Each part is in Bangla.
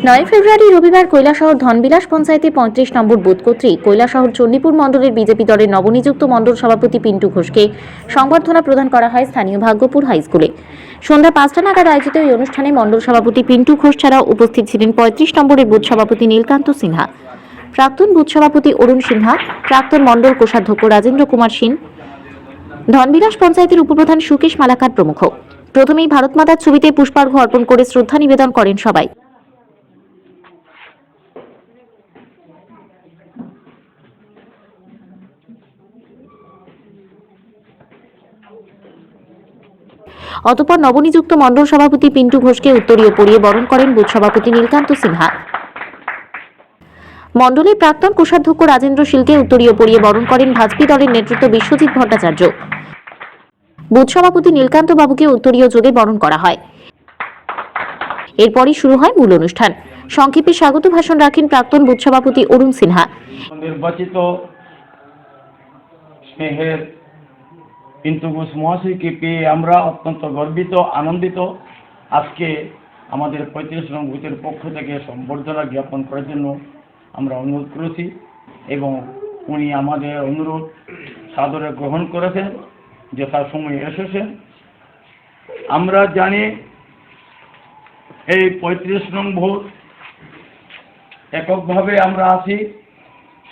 নয় ফেব্রুয়ারি রবিবার কৈলাসহর ধনবিলাস পঞ্চায়েতে পঁয়ত্রিশ নম্বর বুথ কর্তৃক কৈলাসহর চণ্ডীপুর মণ্ডলের বিজেপি দলের নবনিযুক্ত মণ্ডল সভাপতি পিন্টু ঘোষকে সংবর্ধনা প্রদান করা হয় স্থানীয় ভাগ্যপুর হাই স্কুলে। সন্ধ্যা পাঁচটা নাগাদ আয়োজিত এই অনুষ্ঠানে মণ্ডল সভাপতি পিন্টু ঘোষ ছাড়াও উপস্থিত ছিলেন পঁয়ত্রিশ নম্বরের বুথ সভাপতি নীলকান্ত সিনহা, প্রাক্তন বুথ সভাপতি অরুণ সিনহা, প্রাক্তন মণ্ডল কোষাধ্যক্ষ রাজেন্দ্র কুমার সিং ধনবিলাস পঞ্চায়েতের উপপ্রধান সুকেশ মালাকার প্রমুখ। প্রথমেই ভারতমাতার ছবিতে পুষ্পার্ঘ অর্পণ করে শ্রদ্ধা নিবেদন করেন সবাই। অতঃপর নবনিযুক্ত মণ্ডল সভাপতি পিন্টু ঘোষকে উত্তরীয় পরিয়ে বরণ করেন বুথ সভাপতি নীলকান্ত সিনহা। মণ্ডলের প্রাক্তন কোষাধ্যক্ষ রাজেন্দ্র শীলকে উত্তরীয় পরিয়ে বরণ করেন ভাজপি দলের নেতৃত্ব বিশ্বজিৎ ভট্টাচার্য। বুথ সভাপতি নীলকান্ত বাবুকে উত্তরীয় যোগে বরণ করা হয়। এরপরই শুরু হয় মূল অনুষ্ঠান। সংক্ষেপে স্বাগত ভাষণ রাখেন প্রাক্তন বুথ সভাপতি অরুণ সিনহা। নির্বাচিত স্নেহের পিন্টু ঘোষ মহাশয়কে পেয়ে আমরা অত্যন্ত গর্বিত, আনন্দিত। আজকে আমাদের পঁয়ত্রিশ নং বুথের পক্ষ থেকে সম্বর্ধনা জ্ঞাপন করার জন্য আমরা অনুরোধ করেছি এবং উনি আমাদের অনুরোধ সাদরে গ্রহণ করেছেন, যথাসময়ে এসেছেন। আমরা জানি এই পঁয়ত্রিশ নং ভোট এককভাবে আমরা আছি,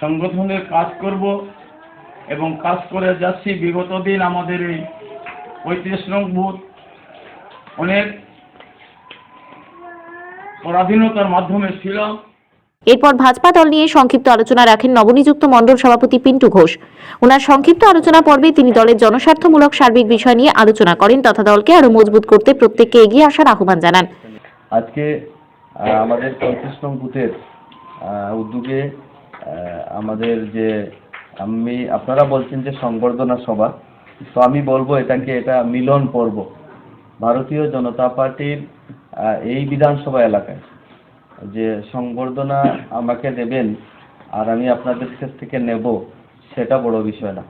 সংগঠনের কাজ করব এবং কাজ করে যাচ্ছি বিগত দিন আমাদের এই পঁয়ত্রিশ নং বুথ। অনেক পরাধীনতার মাধ্যমে ছিল। এরপর ভাজপা দল নিয়ে সংক্ষিপ্ত আলোচনা রাখেন নবনিযুক্ত মণ্ডল সভাপতি পিন্টু ঘোষ। ওনার সংক্ষিপ্ত আলোচনা পর্বে তিনি দলের জনস্বার্থমূলক সার্বিক বিষয় নিয়ে আলোচনা করেন তথা দলকে আরও মজবুত করতে প্রত্যেককে এগিয়ে আসার আহ্বান জানান। আজকে আমাদের পঁয়ত্রিশ নং বুথের উদ্যোগে আমাদের যে আমি, আপনারা বলছেন যে সংবর্ধনা সভা, তো আমি বলব এটাকে, এটা মিলন পর্ব। ভারতীয় জনতা পার্টির এই বিধানসভা এলাকায় যে সংবর্ধনা আমাকে দেবেন আর আমি আপনাদের কাছ থেকে নেব, সেটা বড় বিষয় না।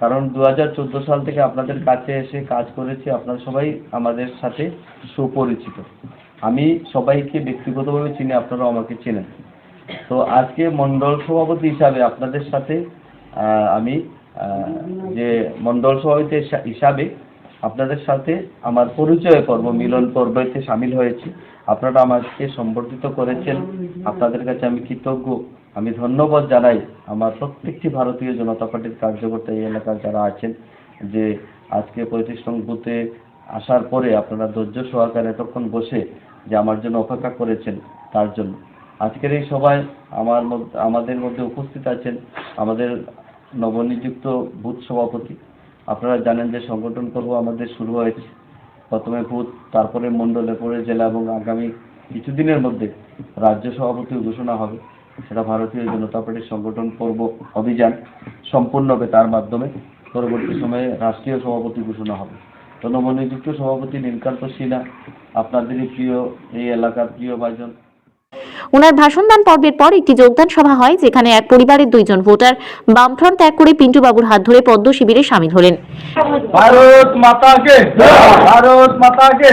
কারণ দু হাজার চোদ্দ সাল থেকে আপনাদের কাছে এসে কাজ করেছি, আপনারা সবাই আমাদের সাথে সুপরিচিত। আমি সবাইকে ব্যক্তিগতভাবে চিনি, আপনারাও আমাকে চেনেন। তো আজকে মণ্ডল সভাপতি হিসাবে আপনাদের সাথে আমি যে মণ্ডল সভাপতি হিসাবে আপনাদের সাথে আমার পরিচয় পর্ব, মিলন পর্বতে সামিল হয়েছি। আপনারা আমাকে সম্বর্ধিত করেছেন। আপনাদের কাছে আমি কৃতজ্ঞ। আমি ধন্যবাদ জানাই আমার প্রত্যেকটি ভারতীয় জনতা পার্টির কার্যকর্তা এই এলাকার যারা আছেন যে আজকে পঁয়ত্রিশ নং বুথে আসার পরে আপনারা ধৈর্য সহকারে এতক্ষণ বসে যে আমার জন্য অপেক্ষা করেছেন তার জন্য। আজকের এই সভায় আমার আমাদের মধ্যে উপস্থিত আছেন আমাদের নবনিযুক্ত বুথ সভাপতি। আপনারা জানেন যে সংগঠন পর্ব আমাদের শুরু হয়েছে। প্রথমে বুথ, তারপরে মণ্ডল এরপরে জেলা এবং আগামী কিছুদিনের মধ্যে রাজ্য সভাপতি ঘোষণা হবে। সেটা ভারতীয় জনতা পার্টির সংগঠন পর্ব অভিযান সম্পূর্ণ হবে তার মাধ্যমে পরবর্তী সময়ে রাষ্ট্রীয় সভাপতি ঘোষণা হবে। তো নবনিযুক্ত সভাপতি নীলকান্ত সিনহা, আপনাদেরই প্রিয় এই এলাকার প্রিয় ভাইজন ওনার ভাষণ দান পর্বের পর একটি যোগদান সভা হয় যেখানে এক পরিবারের দুইজন ভোটার বামফ্রন্ট ত্যাগ করে পিন্টু বাবুর হাত ধরে পদ্ম শিবিরে সামিল হলেন। ভারত মাতা কে ভারত মাতা কে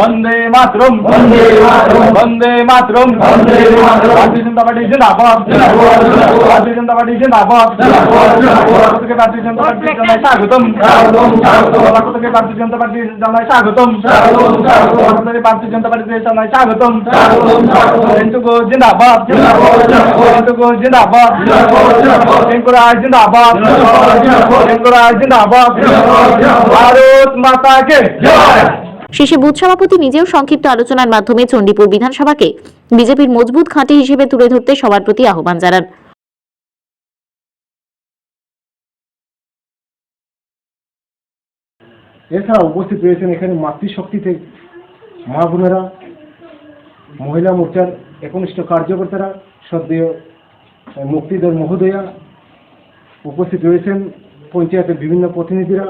বন্দে মাতরম। বন্দে মাতরম। বন্দে মাতরম। বন্দে মাতরম। ভারতীয় জনতা পার্টি জিন্দাবাদ। ভারতীয় জনতা পার্টি জিন্দাবাদ। ভারতীয় জনতা পার্টি জানাই স্বাগতম। ভারতীয় জনতা পার্টি জানাই স্বাগতম। ভারত ভারতীয় জনতা পার্টি জানাই স্বাগতম। এনটুকু জিন্দাবাদ এনটুকু জিন্দাবাদ এনকুরা জিন্দাবাদ। এনকুরা জিন্দাবাদ ভারত মাতা শেষে বুথ সভাপতি নিজেও সংক্ষিপ্ত আলোচনার মাধ্যমে চণ্ডীপুর বিধানসভাকে বিজেপির মজবুত ঘাঁটি হিসেবে তুলে ধরতে সবার প্রতি আহ্বান জানান। এছাড়া উপস্থিত রয়েছেন এখানে মাতৃশক্তিতে মা বোনেরা মহিলা মোর্চার একনিষ্ঠ কার্যকর্তারা সদ্য মুক্তিদল মহোদয়া উপস্থিত রয়েছেন পঞ্চায়েতের বিভিন্ন প্রতিনিধিরা।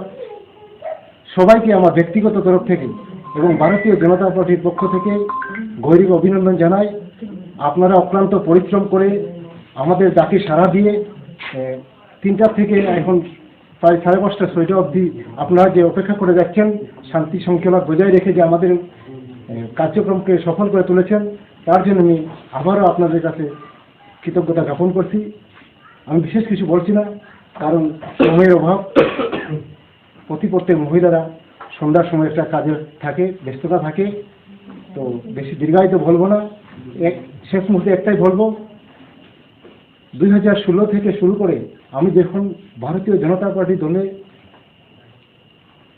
সবাইকে আমার ব্যক্তিগত তরফ থেকে এবং ভারতীয় জনতা পার্টির পক্ষ থেকে গৌরব অভিনন্দন জানাই। আপনারা অক্লান্ত পরিশ্রম করে আমাদের ডাকে সাড়া দিয়ে আহ, তিনটার থেকে এখন প্রায় সাড়ে পাঁচটা ছয়টা অবধি আপনারা যে অপেক্ষা করে যাচ্ছেন শান্তি শৃঙ্খলা বজায় রেখে যে আমাদের কার্যক্রমকে সফল করে তুলেছেন তার জন্য আমি আবারও আপনাদের কাছে কৃতজ্ঞতা জ্ঞাপন করছি। আমি বিশেষ কিছু বলছি না, কারণ সময়ের অভাব। প্রতি প্রত্যেক মহিলারা সন্ধ্যার সময় একটা কাজের থাকে, ব্যস্ততা থাকে। তো বেশি দীর্ঘায়িত বলব না। এক, শেষ মুহূর্তে একটাই বলব। দুই হাজার ষোলো থেকে শুরু করে আমি যখন ভারতীয় জনতা পার্টি দলে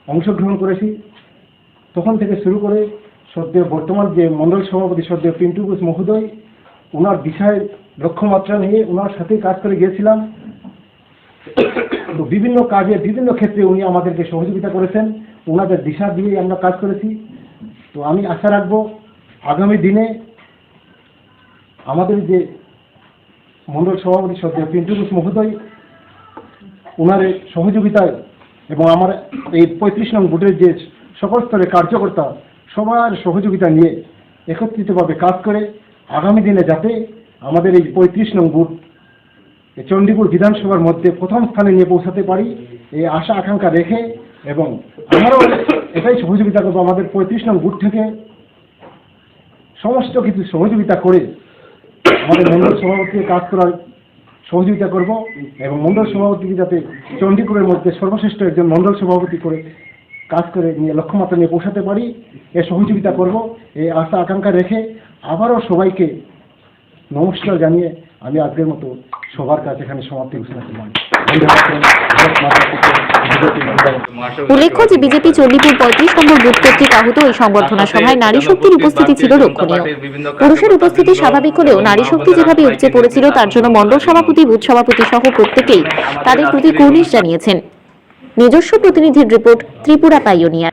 অংশগ্রহণ করেছি, তখন থেকে শুরু করে সদ্য বর্তমান যে মন্ডল সভাপতি সদ্য পিন্টু ঘোষ মহোদয় ওনার দিশায় লক্ষ্যমাত্রা নিয়ে ওনার সাথে কাজ করে গিয়েছিলাম। তো বিভিন্ন কাজে বিভিন্ন ক্ষেত্রে উনি আমাদেরকে সহযোগিতা করেছেন ওনাদের দিশা দিয়ে আমরা কাজ করেছি। তো আমি আশা রাখব, আগামী দিনে আমাদের যে মন্ডল সভাপতি সদ্য পিন্টু ঘোষ মহোদয় ওনার সহযোগিতায় এবং আমার এই পঁয়ত্রিশ নং বুথের যে সকল স্তরের কার্যকর্তা সবার সহযোগিতা নিয়ে একত্রিতভাবে কাজ করে আগামী দিনে যাতে আমাদের এই পঁয়ত্রিশ নং বুথ চণ্ডীপুর বিধানসভার মধ্যে প্রথম স্থানে নিয়ে পৌঁছাতে পারি এই আশা আকাঙ্ক্ষা রেখে এবং আমারও এটাই সহযোগিতা করব, আমাদের পঁয়ত্রিশ নং বুথ থেকে সমস্ত কিছু সহযোগিতা করে আমাদের মন্ডল সভাপতিকে কাজ করার সহযোগিতা করব এবং মন্ডল সভাপতিকে যাতে চণ্ডীপুরের মধ্যে সর্বশ্রেষ্ঠ একজন মন্ডল সভাপতি করে কাজ করে নিয়ে লক্ষ্যমাত্রা নিয়ে পৌঁছাতে পারি, এ সহযোগিতা করব এই আশা আকাঙ্ক্ষা রেখে আবারও সবাইকে নমস্কার জানিয়ে আমি আজকের মতো সবার কাছে এখানে সমাপ্তি ঘোষণা করলাম। উল্লেখ্য যে বিজেপি চণ্ডীপুর পঁয়ত্রিশ নম্বর বুথ কর্তৃক আহত এই সংবর্ধনা সভায় নারী শক্তির উপস্থিতি ছিল লক্ষণীয়। পুরুষের উপস্থিতি স্বাভাবিক হলেও নারী শক্তি যেভাবে উপচে পড়েছিল তার জন্য মণ্ডল সভাপতি, বুথ সভাপতি সহ প্রত্যেকেই তাদের প্রতি কুর্নিশ জানিয়েছেন। নিজস্ব প্রতিনিধির রিপোর্ট ত্রিপুরা পাইওনিয়ার।